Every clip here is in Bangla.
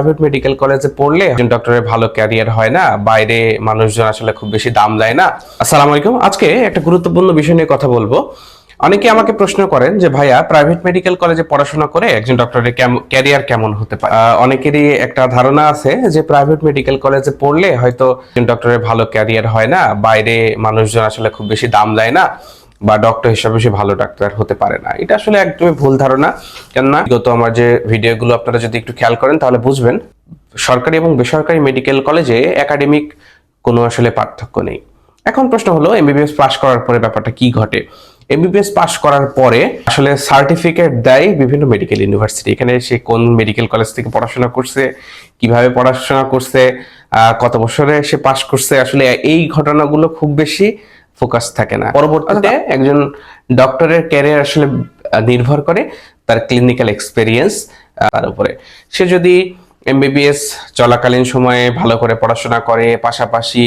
প্রাইভেট মেডিকেল কলেজে পড়লে একজন ডক্টরের ভালো ক্যারিয়ার হয় না, বাইরে মানুষজন আসলে খুব বেশি দাম দেয় না। আসসালামু আলাইকুম। আজকে একটা গুরুত্বপূর্ণ বিষয় নিয়ে কথা বলব। অনেকে আমাকে প্রশ্ন করেন যে, ভাইয়া প্রাইভেট মেডিকেল কলেজে পড়াশোনা করে একজন ডক্টরের ক্যারিয়ার কেমন হতে পারে? অনেকেরই একটা ধারণা আছে যে প্রাইভেট মেডিকেল কলেজে পড়লে হয়তো একজন ডক্টরের ভালো ক্যারিয়ার হয় না, বাইরে মানুষজন আসলে খুব বেশি দাম দেয় না। বা ডক্টর হিসাবে সে ভালো ডাক্তার হতে পারে না। এটা আসলে একদমই ভুল ধারণা। কেননা বিগত আমার যে ভিডিওগুলো আপনারা যদি একটু খেয়াল করেন, তাহলে বুঝবেন সরকারি এবং বেসরকারি মেডিকেল কলেজে একাডেমিক কোনো আসলে পার্থক্য নেই। এখন প্রশ্ন হলো এমবিবিএস পাশ করার পরে ব্যাপারটা কি ঘটে? এমবিবিএস পাশ করার পরে আসলে সার্টিফিকেট দেয় বিভিন্ন মেডিকেল ইউনিভার্সিটি এখানে সে কোন মেডিকেল কলেজ থেকে পড়াশোনা করছে, কীভাবে পড়াশোনা করছে কত বছরে সে পাশ করছে? আসলে এই ঘটনাগুলো খুব বেশি ফোকাস থাকে না। পরবর্তীতে একজন ডক্টরের ক্যারিয়ার আসলে নির্ভর করে তার ক্লিনিক্যাল এক্সপেরিয়েন্স তার উপরে। সে যদি এমবিবিএস চলাকালীন সময়ে ভালো করে পড়াশোনা করে পাশাপাশি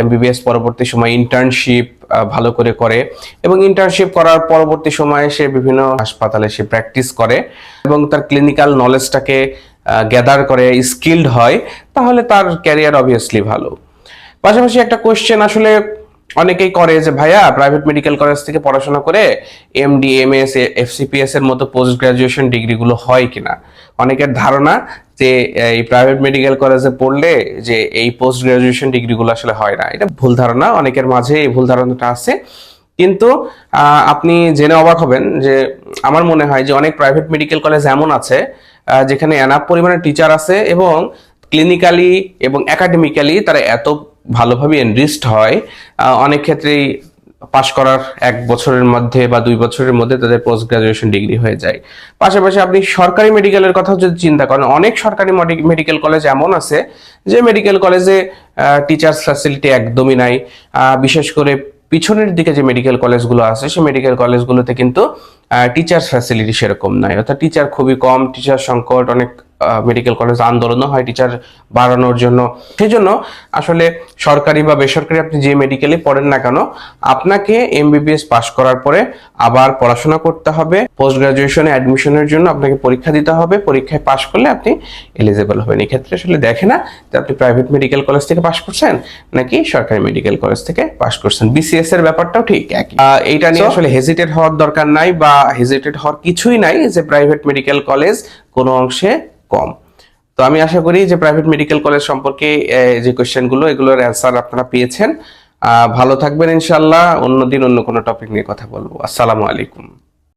এমবিবিএস পরবর্তী সময় ইন্টার্নশিপ ভালো করে করে এবং ইন্টার্নশিপ করার পরবর্তী সময়ে সে বিভিন্ন হাসপাতালে সে প্র্যাকটিস করে এবং তার ক্লিনিক্যাল নলেজটাকে গ্যাদার করে স্কিল্ড হয় তাহলে তার ক্যারিয়ার অবভিয়াসলি ভালো। পাশাপাশি একটা কোয়েশ্চেন আসলে অনেকেই করে যে, ভাইয়া প্রাইভেট মেডিকেল কলেজ থেকে পড়াশোনা করে এমডি এমএস এফসিপিএস এর মতো পোস্ট গ্রাজুয়েশন ডিগ্রিগুলো হয় কিনা? অনেকের ধারণা যে, এই প্রাইভেট মেডিকেল কলেজে পড়লে যে, এই পোস্ট গ্রাজুয়েশন ডিগ্রিগুলো আসলে হয় না। এটা ভুল ধারণা, অনেকের মাঝে এই ভুল ধারণাটা আছে। কিন্তু আপনি জেনে অবাক হবেন যে, আমার মনে হয় যে, অনেক প্রাইভেট মেডিকেল কলেজ এমন আছে যেখানে এনাফ পরিমাণে টিচার আছে এবং ক্লিনিক্যালি এবং একাডেমিক্যালি তারা এত ভালোভাবে এনরিস্ট হয়। অনেক ক্ষেত্রেই পাশ করার এক বছরের মধ্যে বা দুই বছরের মধ্যে তাদের পোস্ট গ্রাজুয়েশন ডিগ্রি হয়ে যায়। পাশাপাশি আপনি সরকারি মেডিকেলের কথা যদি চিন্তা করেন, অনেক সরকারি মেডিকেল কলেজ এমন আছে যে মেডিকেল কলেজে টিচার্স ফ্যাসিলিটি একদমই নাই। বিশেষ করে পিছনের দিকে যে মেডিকেল কলেজগুলো আছে, সেই মেডিকেল কলেজগুলোতে কিন্তু টিচার্স ফ্যাসিলিটি সেরকম নাই। অর্থাৎ টিচার খুবই কম টিচার সংকট অনেক মেডিকেল কলেজ আন্দোলনও হয় টিচার বাড়ানোর জন্য। সেই জন্য আসলে সরকারি বা বেসরকারি আপনি যে মেডিকেলে পড়েন না কেন আপনাকে এমবিবিএস পাশ করার পরে আবার পড়াশোনা করতে হবে। পোস্ট গ্রাজুয়েশনে অ্যাডমিশনের জন্য আপনাকে পরীক্ষা দিতে হবে। পরীক্ষায় পাশ করলে আপনি এলিজেবল হবেন। এক্ষেত্রে আসলে দেখে না যে আপনি প্রাইভেট মেডিকেল কলেজ থেকে পাশ করছেন নাকি সরকারি মেডিকেল কলেজ থেকে পাশ করছেন। বিসিএস এর ব্যাপারটাও ঠিক একই। আহ, এইটা নিয়ে আসলে হেজিটেট হওয়ার দরকার নাই বা হেজিটেট হওয়ার কিছুই নাই যে প্রাইভেট মেডিকেল কলেজ কোনো অংশে কম। তো আমি আশা করি যে প্রাইভেট মেডিকেল কলেজ সম্পর্কে যে কোয়েশ্চেনগুলো এগুলোর অ্যান্সার আপনারা পেয়েছেন। ভালো থাকবেন ইনশাল্লাহ অন্যদিন অন্য কোনো টপিক নিয়ে কথা বলব। আসসালামু আলাইকুম।